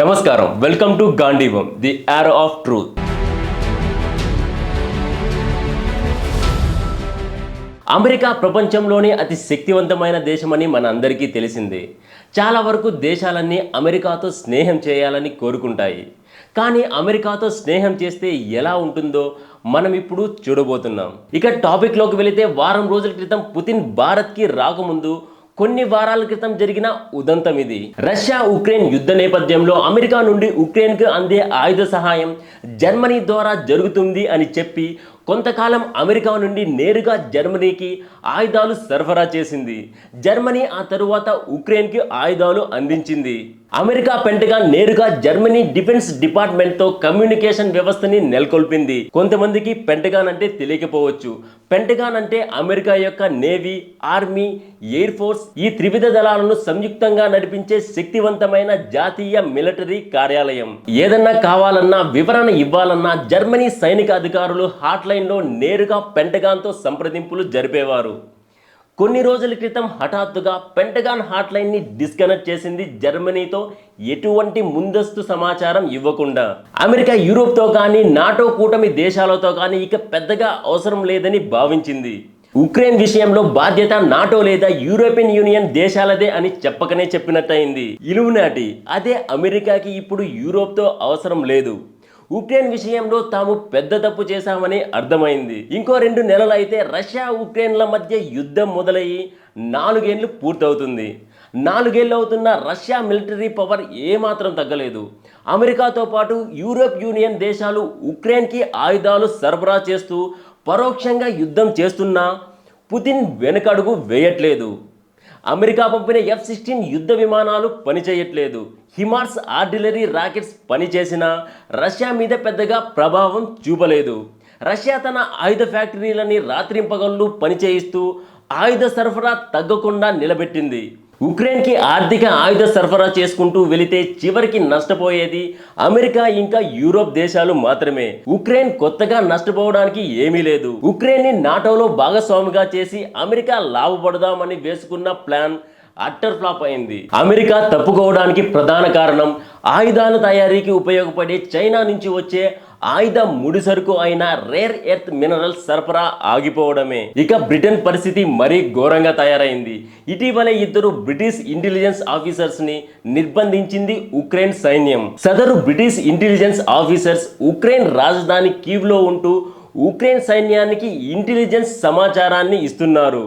నమస్కారం. Welcome to Gandivam the arrow of truth America ప్రపంచంలోనే అతి శక్తివంతమైన దేశమని మన అందరికీ తెలిసిందే. చాలా వరకు దేశాలన్నీ అమెరికాతో స్నేహం చేయాలని కోరుకుంటాయి. కానీ అమెరికాతో స్నేహం చేస్తే ఎలా ఉంటుందో మనం ఇప్పుడు చూడబోతున్నాం. ఇక టాపిక్లోకి వెళితే వారం రోజుల క్రితం పుతిన్ భారత్కి రాకముందు కొన్ని వారాల క్రితం జరిగిన ఉదంతం ఇది. రష్యా ఉక్రెయిన్ యుద్ధ నేపథ్యంలో అమెరికా నుండి ఉక్రెయిన్కు అందే ఆయుధ సహాయం జర్మనీ ద్వారా జరుగుతుంది అని చెప్పి కొంతకాలం అమెరికా నుండి నేరుగా జర్మనీకి ఆయుధాలు సరఫరా చేసింది. జర్మనీ ఆ తరువాత ఉక్రెయిన్కి ఆయుధాలు అందించింది. అమెరికా పెంటగాన్ నేరుగా జర్మనీ డిఫెన్స్ డిపార్ట్మెంట్తో కమ్యూనికేషన్ వ్యవస్థని నెలకొల్పింది. కొంతమందికి పెంటగాన్ అంటే తెలియకపోవచ్చు. పెంటగాన్ అంటే అమెరికా యొక్క నేవీ ఆర్మీ ఎయిర్ ఫోర్స్ ఈ త్రివిధ దళాలను సంయుక్తంగా నడిపించే శక్తివంతమైన జాతీయ మిలిటరీ కార్యాలయం. ఏదన్నా కావాలన్నా వివరణ ఇవ్వాలన్నా జర్మనీ సైనిక అధికారులు హాట్లైన్లో నేరుగా పెంటగాన్తో సంప్రదింపులు జరిపేవారు. కొన్ని రోజుల క్రితం హఠాత్తుగా పెంటగాన్ హాట్లైన్ని డిస్కనెక్ట్ చేసింది జర్మనీతో ఎటువంటి ముందస్తు సమాచారం ఇవ్వకుండా. అమెరికా యూరోప్తో కానీ నాటో కూటమి దేశాలతో కానీ ఇక పెద్దగా అవసరం లేదని భావించింది. ఉక్రెయిన్ విషయంలో బాధ్యత నాటో లేదా యూరోపియన్ యూనియన్ దేశాలదే అని చెప్పకనే చెప్పినట్టయింది. ఇలువునాటి అదే అమెరికాకి ఇప్పుడు యూరోప్తో అవసరం లేదు. ఉక్రెయిన్ విషయంలో తాము పెద్ద తప్పు చేశామని అర్థమైంది. ఇంకో రెండు నెలలు అయితే రష్యా ఉక్రెయిన్ల మధ్య యుద్ధం మొదలయ్యి నాలుగేళ్ళు పూర్తవుతుంది. నాలుగేళ్ళు అవుతున్న రష్యా మిలిటరీ పవర్ ఏమాత్రం తగ్గలేదు. అమెరికాతో పాటు యూరోప్ యూనియన్ దేశాలు ఉక్రెయిన్కి ఆయుధాలు సరఫరా చేస్తూ పరోక్షంగా యుద్ధం చేస్తున్నా పుతిన్ వెనుకడుగు వేయట్లేదు. అమెరికా పంపిన ఎఫ్ సిక్స్టీన్ యుద్ధ విమానాలు పనిచేయట్లేదు. హిమార్స్ ఆర్టిలరీ రాకెట్స్ పనిచేసినా రష్యా మీద పెద్దగా ప్రభావం చూపలేదు. రష్యా తన ఆయుధ ఫ్యాక్టరీలని రాత్రింపగళ్ళు పనిచేయిస్తూ ఆయుధ సరఫరా తగ్గకుండా నిలబెట్టింది. ఉక్రెయిన్కి ఆర్థిక ఆయుధ సరఫరా చేసుకుంటూ వెళితే చివరికి నష్టపోయేది అమెరికా ఇంకా యూరోప్ దేశాలు మాత్రమే. ఉక్రెయిన్ కొత్తగా నష్టపోవడానికి ఏమీ లేదు. ఉక్రెయిన్ని నాటోలో భాగస్వామిగా చేసి అమెరికా లాభపడదామని వేసుకున్న ప్లాన్ అట్టర్ ఫ్లాప్ అయింది. అమెరికా తప్పుకోవడానికి ప్రధాన కారణం ఆయుధాల తయారీకి ఉపయోగపడే చైనా నుంచి వచ్చే ఆయుధ ముడిసరుకు అయిన రేర్ ఎర్త్ మినరల్స్ సరఫరా ఆగిపోవడమే. ఇక బ్రిటన్ పరిస్థితి మరీ ఘోరంగా తయారైంది. ఇటీవల ఇద్దరు బ్రిటిష్ ఇంటెలిజెన్స్ ఆఫీసర్స్ని నిర్బంధించింది ఉక్రెయిన్ సైన్యం. సదరు బ్రిటిష్ ఇంటెలిజెన్స్ ఆఫీసర్స్ ఉక్రెయిన్ రాజధాని కీవ్లో ఉంటూ ఉక్రెయిన్ సైన్యానికి ఇంటెలిజెన్స్ సమాచారాన్ని ఇస్తున్నారు.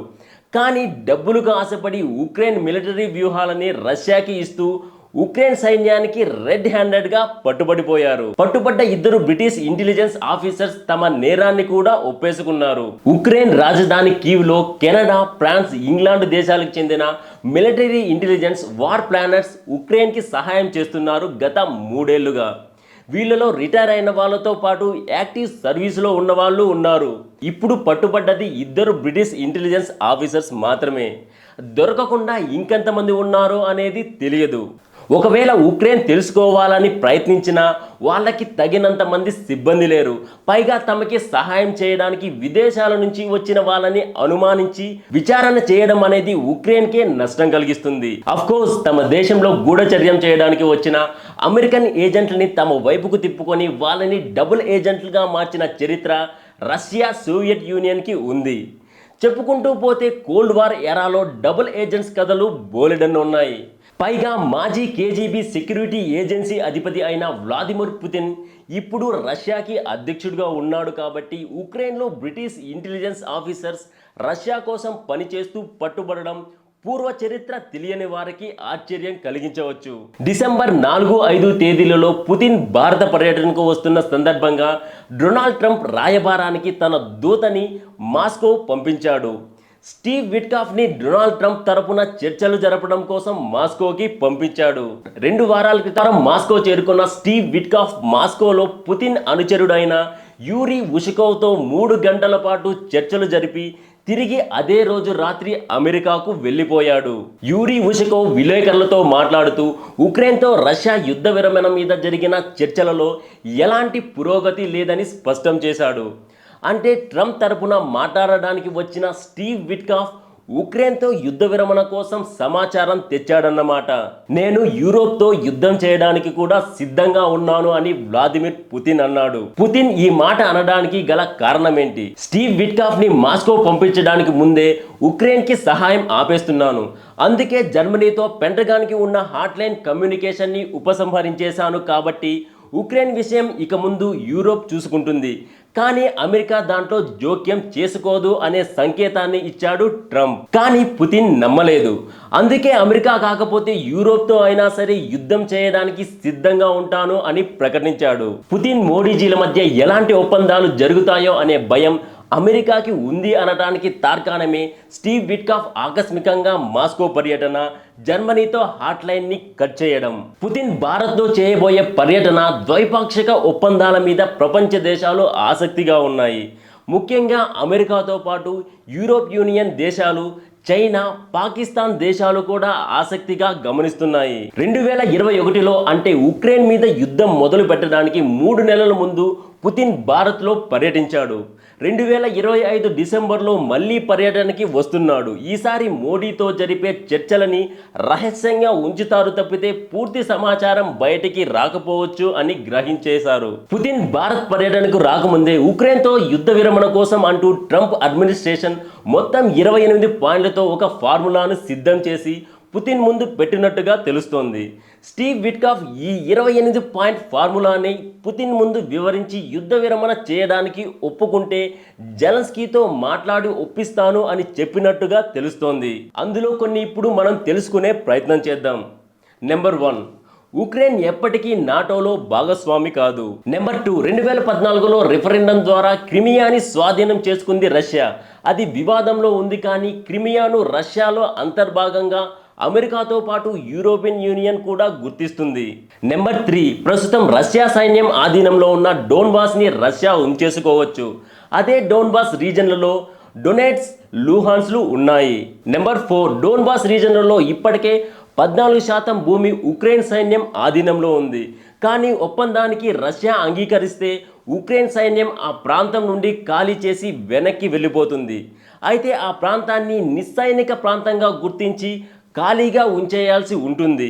కానీ డబ్బులకు ఆశపడి ఉక్రెయిన్ మిలిటరీ వ్యూహాలని రష్యాకి ఇస్తూ ఉక్రెయిన్ సైన్యానికి రెడ్ హ్యాండెడ్గా పట్టుబడిపోయారు. పట్టుబడ్డ ఇద్దరు బ్రిటిష్ ఇంటెలిజెన్స్ ఆఫీసర్స్ తమ నేరాన్ని కూడా ఒప్పేసుకున్నారు. ఉక్రెయిన్ రాజధాని కీవ్లో కెనడా ఫ్రాన్స్ ఇంగ్లాండ్ దేశాలకు చెందిన మిలిటరీ ఇంటెలిజెన్స్ వార్ ప్లానర్స్ ఉక్రెయిన్కి సహాయం చేస్తున్నారు గత మూడేళ్ళుగా. వీళ్ళలో రిటైర్ అయిన వాళ్ళతో పాటు యాక్టివ్ సర్వీస్లో ఉన్న వాళ్ళు ఉన్నారు. ఇప్పుడు పట్టుబడ్డది ఇద్దరు బ్రిటిష్ ఇంటెలిజెన్స్ ఆఫీసర్స్ మాత్రమే. దొరకకుండా ఇంకెంతమంది ఉన్నారో అనేది తెలియదు. ఒకవేళ ఉక్రెయిన్ తెలుసుకోవాలని ప్రయత్నించినా వాళ్ళకి తగినంత మంది సిబ్బంది లేరు. పైగా తమకి సహాయం చేయడానికి విదేశాల నుంచి వచ్చిన వాళ్ళని అనుమానించి విచారణ చేయడం అనేది ఉక్రెయిన్కే నష్టం కలిగిస్తుంది. కోర్స్ తమ దేశంలో గూఢచర్యం చేయడానికి వచ్చిన అమెరికన్ ఏజెంట్లని తమ వైపుకు తిప్పుకొని వాళ్ళని డబుల్ ఏజెంట్లుగా మార్చిన చరిత్ర రష్యా సోవియట్ యూనియన్కి ఉంది. చెప్పుకుంటూ పోతే కోల్డ్ వార్ ఎరాలో డబుల్ ఏజెంట్స్ కథలు బోలెడన్ ఉన్నాయి పైగా మాజీ కేజీబీ సెక్యూరిటీ ఏజెన్సీ అధిపతి అయిన వ్లాదిమిర్ పుతిన్ ఇప్పుడు రష్యాకి అధ్యక్షుడిగా ఉన్నాడు కాబట్టి ఉక్రెయిన్లో బ్రిటిష్ ఇంటెలిజెన్స్ ఆఫీసర్స్ రష్యా కోసం పనిచేస్తూ పట్టుబడడం పూర్వ చరిత్ర తెలియని వారికి ఆశ్చర్యం కలిగించవచ్చు. డిసెంబర్ నాలుగు ఐదు తేదీలలో పుతిన్ భారత పర్యటనకు వస్తున్న సందర్భంగా డొనాల్డ్ ట్రంప్ రాయబారానికి తన దూతని మాస్కో పంపించాడు. స్టీవ్ విట్కాఫ్ని డొనాల్డ్ ట్రంప్ తరపున చర్చలు జరపడం కోసం మాస్కోకి పంపించాడు. రెండు వారాల క్రితం మాస్కో చేరుకున్న స్టీవ్ విట్కాఫ్ మాస్కోలో పుతిన్ అనుచరుడైన యూరి ఉషికోవ్తో మూడు గంటల పాటు చర్చలు జరిపి తిరిగి అదే రోజు రాత్రి అమెరికాకు వెళ్ళిపోయాడు. యూరి ఉషకో విలేకరులతో మాట్లాడుతూ ఉక్రెయిన్తో రష్యా యుద్ధ విరమణ మీద జరిగిన చర్చలలో ఎలాంటి పురోగతి లేదని స్పష్టం చేశాడు. అంటే ట్రంప్ తరపున మాట్లాడడానికి వచ్చిన స్టీవ్ విట్కాఫ్ ఉక్రెయిన్తో యుద్ధ విరమణ కోసం సమాచారం తెచ్చాడన్నమాట. నేను యూరోప్తో యుద్ధం చేయడానికి కూడా సిద్ధంగా ఉన్నాను అని వ్లాదిమిర్ పుతిన్ అన్నాడు. పుతిన్ ఈ మాట అనడానికి గల కారణం ఏంటి స్టీవ్ విట్కాఫ్ని మాస్కో పంపించడానికి ముందే ఉక్రెయిన్కి సహాయం ఆపేస్తున్నాను. అందుకే జర్మనీతో పెంటగాన్కి ఉన్న హాట్లైన్ కమ్యూనికేషన్ని ఉపసంహరించేశాను కాబట్టి ఉక్రెయిన్ విషయం ఇక ముందు యూరోప్ చూసుకుంటుంది. కానీ అమెరికా దాంట్లో జోక్యం చేసుకోదు అనే సంకేతాన్ని ఇచ్చాడు ట్రంప్. కానీ పుతిన్ నమ్మలేదు. అందుకే అమెరికా కాకపోతే యూరోప్తో అయినా సరే యుద్ధం చేయడానికి సిద్ధంగా ఉంటాను అని ప్రకటించాడు. పుతిన్ మోడీజీల మధ్య ఎలాంటి ఒప్పందాలు జరుగుతాయో అనే భయం అమెరికాకి ఉంది అనడానికి తార్కాణమే స్టీవ్ విట్కాఫ్ ఆకస్మికంగా మాస్కో పర్యటన జర్మనీతో హాట్ లైన్ని కట్ చేయడం. పుతిన్ భారత్తో చేయబోయే పర్యటన ద్వైపాక్షిక ఒప్పందాల మీద ప్రపంచ దేశాలు ఆసక్తిగా ఉన్నాయి. ముఖ్యంగా అమెరికాతో పాటు యూరోప్ యూనియన్ దేశాలు చైనా పాకిస్తాన్ దేశాలు కూడా ఆసక్తిగా గమనిస్తున్నాయి. రెండు వేల ఇరవై ఒకటిలో అంటే ఉక్రెయిన్ మీద యుద్ధం మొదలు పెట్టడానికి మూడు నెలల ముందు పుతిన్ భారత్లో పర్యటించాడు. రెండు వేల ఇరవై ఐదు డిసెంబర్లో మళ్ళీ పర్యటనకి వస్తున్నాడు. ఈసారి మోడీతో జరిపే చర్చలని రహస్యంగా ఉంచుతారు తప్పితే పూర్తి సమాచారం బయటికి రాకపోవచ్చు అని గ్రహించేశారు. పుతిన్ భారత్ పర్యటనకు రాకముందే ఉక్రెయిన్తో యుద్ధ విరమణ కోసం అంటూ ట్రంప్ అడ్మినిస్ట్రేషన్ మొత్తం ఇరవై ఎనిమిది పాయింట్లతో ఒక ఫార్ములాను సిద్ధం చేసి పుతిన్ ముందు పెట్టినట్టుగా తెలుస్తోంది. స్టీవ్ విట్కాఫ్ ఈ ఇరవై ఎనిమిది పాయింట్ ఫార్ములాని పుతిన్ ముందు వివరించి యుద్ధ విరమణ చేయడానికి ఒప్పుకుంటే జెలన్స్కీతో మాట్లాడి ఒప్పిస్తాను అని చెప్పినట్టుగా తెలుస్తోంది. అందులో కొన్ని ఇప్పుడు మనం తెలుసుకునే ప్రయత్నం చేద్దాం. నెంబర్ వన్ ఉక్రెయిన్ ఎప్పటికీ నాటోలో భాగస్వామి కాదు. నెంబర్ టూ రెండు వేల పద్నాలుగులో రిఫరెండం ద్వారా క్రిమియాని స్వాధీనం చేసుకుంది రష్యా. అది వివాదంలో ఉంది కానీ క్రిమియాను రష్యాలో అంతర్భాగంగా అమెరికాతో పాటు యూరోపియన్ యూనియన్ కూడా గుర్తిస్తుంది. నెంబర్ త్రీ ప్రస్తుతం రష్యా సైన్యం ఆధీనంలో ఉన్న డోన్బాస్ని రష్యా ఉంచేసుకోవచ్చు. అదే డోన్బాస్ రీజన్లలో డొనేట్స్ లూహాన్స్లు ఉన్నాయి. నెంబర్ ఫోర్ డోన్బాస్ రీజన్లలో ఇప్పటికే పద్నాలుగు శాతం భూమి ఉక్రెయిన్ సైన్యం ఆధీనంలో ఉంది. కానీ ఒప్పందానికి రష్యా అంగీకరిస్తే ఉక్రెయిన్ సైన్యం ఆ ప్రాంతం నుండి ఖాళీ చేసి వెనక్కి వెళ్ళిపోతుంది. అయితే ఆ ప్రాంతాన్ని నిస్సైనిక ప్రాంతంగా గుర్తించి ఖాళీగా ఉంచేయాల్సి ఉంటుంది.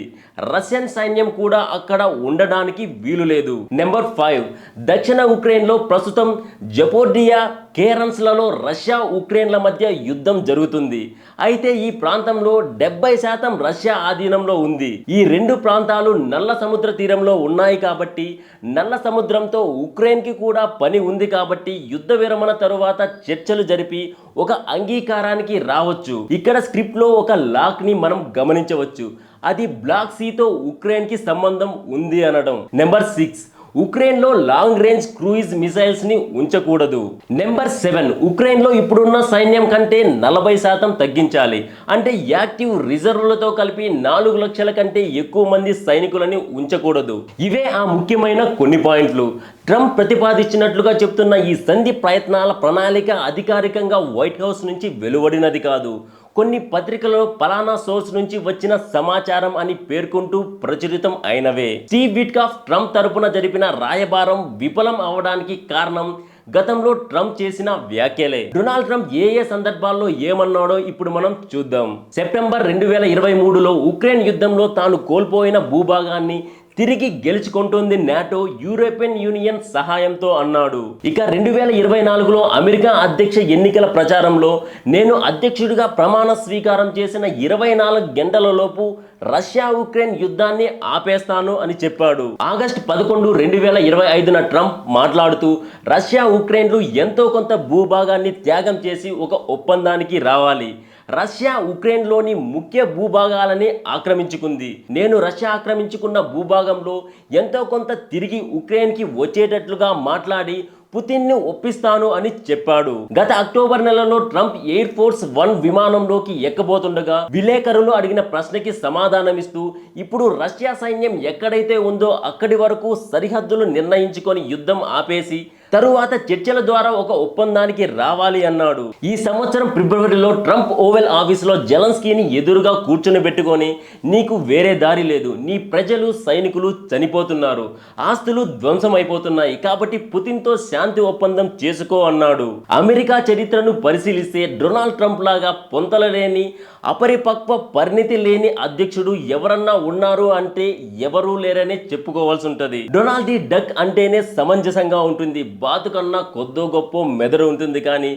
రష్యన్ సైన్యం కూడా అక్కడ ఉండడానికి వీలు లేదు నెంబర్ ఫైవ్. దక్షిణ ఉక్రెయిన్లో ప్రస్తుతం జపోర్డియా కేరన్స్లలో రష్యా ఉక్రెయిన్ల మధ్య యుద్ధం జరుగుతుంది. అయితే ఈ ప్రాంతంలో డెబ్బై శాతం రష్యా ఆధీనంలో ఉంది. ఈ రెండు ప్రాంతాలు నల్ల సముద్ర తీరంలో ఉన్నాయి కాబట్టి నల్ల సముద్రంతో ఉక్రెయిన్కి కూడా పని ఉంది కాబట్టి యుద్ధ విరమణ తరువాత చర్చలు జరిపి ఒక అంగీకారానికి రావచ్చు. ఇక్కడ స్క్రిప్ట్లో ఒక లాక్ని మనం గమనించవచ్చు. అది బ్లాక్ సీతో ఉక్రెయిన్కి సంబంధం ఉంది అనడం. Number six. ఉక్రెయిన్లో లాంగ్ రేంజ్ క్రూయిజ్ మిసైల్స్ని ఉంచకూడదు. నెంబర్ సెవెన్ ఉక్రెయిన్లో ఇప్పుడున్న సైన్యం కంటే నలభై శాతం తగ్గించాలి. అంటే యాక్టివ్ రిజర్వ్లతో కలిపి నాలుగు లక్షల కంటే ఎక్కువ మంది సైనికులని ఉంచకూడదు. ఇవే ఆ ముఖ్యమైన కొన్ని పాయింట్లు. ట్రంప్ ప్రతిపాదించినట్లుగా చెప్తున్న ఈ సంధి ప్రయత్నాల ప్రణాళిక అధికారికంగా వైట్ హౌస్ నుంచి వెలువడినది కాదు. కొన్ని పత్రికలలో పలానా సోర్స్ నుంచి వచ్చిన సమాచారం అని పేర్కొంటూ ప్రచురితం అయినవే. స్టీవ్ విట్కాఫ్ ట్రంప్ తరపున జరిపిన రాయబారం విఫలం అవడానికి కారణం గతంలో ట్రంప్ చేసిన వ్యాఖ్యలే. డొనాల్డ్ ట్రంప్ ఏ ఏ సందర్భాల్లో ఏమన్నాడో ఇప్పుడు మనం చూద్దాం. సెప్టెంబర్ రెండు వేల ఇరవై మూడులో ఉక్రెయిన్ యుద్ధంలో తాను కోల్పోయిన భూభాగాన్ని తిరిగి గెలుచుకుంటుంది నాటో యూరోపియన్ యూనియన్ సహాయంతో అన్నాడు. ఇక రెండు వేల ఇరవై నాలుగులో అమెరికా అధ్యక్ష ఎన్నికల ప్రచారంలో నేను అధ్యక్షుడిగా ప్రమాణ స్వీకారం చేసిన ఇరవై నాలుగు గంటలలోపు రష్యా ఉక్రెయిన్ యుద్ధాన్ని ఆపేస్తాను అని చెప్పాడు. ఆగస్ట్ పదకొండు రెండు వేల ఇరవై ఐదున ట్రంప్ మాట్లాడుతూ రష్యా ఉక్రెయిన్లు ఎంతో కొంత భూభాగాన్ని త్యాగం చేసి ఒక ఒప్పందానికి రావాలి. రష్యా ఉక్రెయిన్లోని ముఖ్య భూభాగాలని ఆక్రమించుకుంది. నేను రష్యా ఆక్రమించుకున్న భూభాగంలో ఎంతో కొంత తిరిగి ఉక్రెయిన్కి వచ్చేటట్లుగా మాట్లాడి పుతిన్ను ఒప్పిస్తాను అని చెప్పాడు. గత అక్టోబర్ నెలలో ట్రంప్ ఎయిర్ ఫోర్స్ వన్ విమానంలోకి ఎక్కబోతుండగా విలేకరులు అడిగిన ప్రశ్నకి సమాధానమిస్తూ ఇప్పుడు రష్యా సైన్యం ఎక్కడైతే ఉందో అక్కడి వరకు సరిహద్దులు నిర్ణయించుకొని యుద్ధం ఆపేసి తరువాత చర్చల ద్వారా ఒక ఒప్పందానికి రావాలి అన్నాడు. ఈ సంవత్సరం ఫిబ్రవరిలో ట్రంప్ ఓవెల్ ఆఫీసులో జలన్స్కీని ఎదురుగా కూర్చొని పెట్టుకొని నీకు వేరే దారి లేదు. నీ ప్రజలు సైనికులు చనిపోతున్నారు. ఆస్తులు ధ్వంసం అయిపోతున్నాయి కాబట్టి పుతిన్తో శాంతి ఒప్పందం చేసుకో అన్నాడు. అమెరికా చరిత్రను పరిశీలిస్తే డొనాల్డ్ ట్రంప్ లాగా పొంతలలేని అపరిపక్వ పరిణితి లేని అధ్యక్షుడు ఎవరన్నా ఉన్నారు అంటే ఎవరూ లేరనే చెప్పుకోవాల్సి ఉంటుంది. డొనాల్డ్ ది డక్ అంటేనే సమంజసంగా ఉంటుంది. బాతు కన్నా కొద్దో గొప్ప మెదడు ఉంటుంది కానీ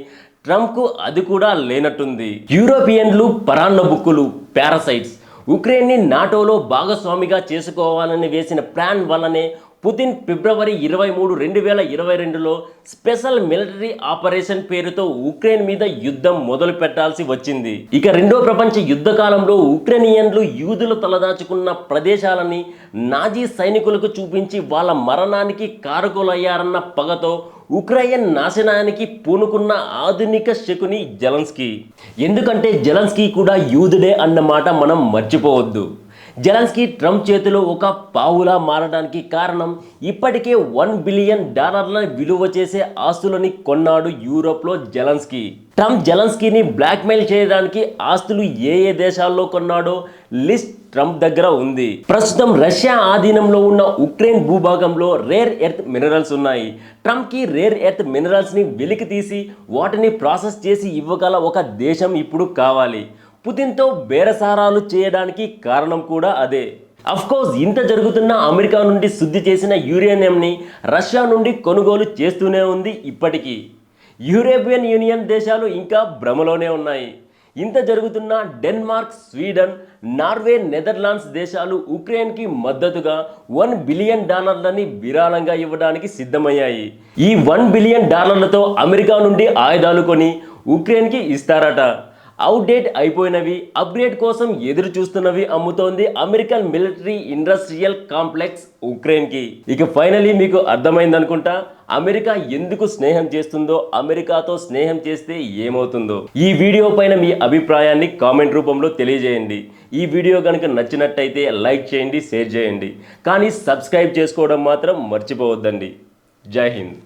ట్రంప్కు అది కూడా లేనట్టుంది. యూరోపియన్లు పరాన్న బుక్కులు పారాసైట్స్. ఉక్రెయిన్ని నాటోలో భాగస్వామిగా చేసుకోవాలని వేసిన ప్లాన్ వల్లనే పుతిన్ ఫిబ్రవరి ఇరవై మూడు రెండు వేల ఇరవై రెండులో స్పెషల్ మిలిటరీ ఆపరేషన్ పేరుతో ఉక్రెయిన్ మీద యుద్ధం మొదలు పెట్టాల్సి వచ్చింది. ఇక రెండో ప్రపంచ యుద్ధ కాలంలో ఉక్రెయినియన్లు యూదులు తలదాచుకున్న ప్రదేశాలని నాజీ సైనికులకు చూపించి వాళ్ళ మరణానికి కారకులయ్యారన్న పగతో ఉక్రెయిన్ నాశనానికి పూనుకున్న ఆధునిక శకుని జలన్స్కీ. ఎందుకంటే జలన్స్కీ కూడా యూదుడే అన్నమాట మనం మర్చిపోవద్దు. జెలన్స్కీ ట్రంప్ చేతిలో ఒక పావులా మారడానికి కారణం ఇప్పటికే వన్ బిలియన్ డాలర్ల విలువ చేసే ఆస్తులని కొన్నాడు యూరోప్లో జెలన్స్కీ. ట్రంప్ జెలన్స్కీని బ్లాక్మెయిల్ చేయడానికి ఆస్తులు ఏ ఏ దేశాల్లో కొన్నాడో లిస్ట్ ట్రంప్ దగ్గర ఉంది. ప్రస్తుతం రష్యా ఆధీనంలో ఉన్న ఉక్రెయిన్ భూభాగంలో రేర్ ఎర్త్ మినరల్స్ ఉన్నాయి. ట్రంప్కి రేర్ ఎర్త్ మినరల్స్ని వెలికి తీసి వాటిని ప్రాసెస్ చేసి ఇవ్వగల ఒక దేశం ఇప్పుడు కావాలి. పుతిన్తో బేరసారాలు చేయడానికి కారణం కూడా అదే. కోర్స్ ఇంత జరుగుతున్న అమెరికా నుండి శుద్ధి చేసిన యురేనియంని రష్యా నుండి కొనుగోలు చేస్తూనే ఉంది ఇప్పటికీ. యూరోపియన్ యూనియన్ దేశాలు ఇంకా భ్రమలోనే ఉన్నాయి. ఇంత జరుగుతున్న డెన్మార్క్ స్వీడన్ నార్వే నెదర్లాండ్స్ దేశాలు ఉక్రెయిన్కి మద్దతుగా వన్ బిలియన్ డాలర్లని విరాళంగా ఇవ్వడానికి సిద్ధమయ్యాయి. ఈ వన్ బిలియన్ డాలర్లతో అమెరికా నుండి ఆయుధాలు కొని ఉక్రెయిన్కి ఇస్తారట. అవుట్డేట్ అయిపోయినవి అప్గ్రేడ్ కోసం ఎదురు చూస్తున్నవి అమ్ముతోంది అమెరికన్ మిలిటరీ ఇండస్ట్రియల్ కాంప్లెక్స్ ఉక్రెయిన్కి ఇక ఫైనలీ మీకు అర్థమైంది అనుకుంటా అమెరికా ఎందుకు స్నేహం చేస్తుందో అమెరికాతో స్నేహం చేస్తే ఏమవుతుందో. ఈ వీడియో పైన మీ అభిప్రాయాన్ని కామెంట్ రూపంలో తెలియజేయండి. ఈ వీడియో కనుక నచ్చినట్టయితే లైక్ చేయండి షేర్ చేయండి. కానీ సబ్స్క్రైబ్ చేసుకోవడం మాత్రం మర్చిపోవద్దండి. జై హింద్.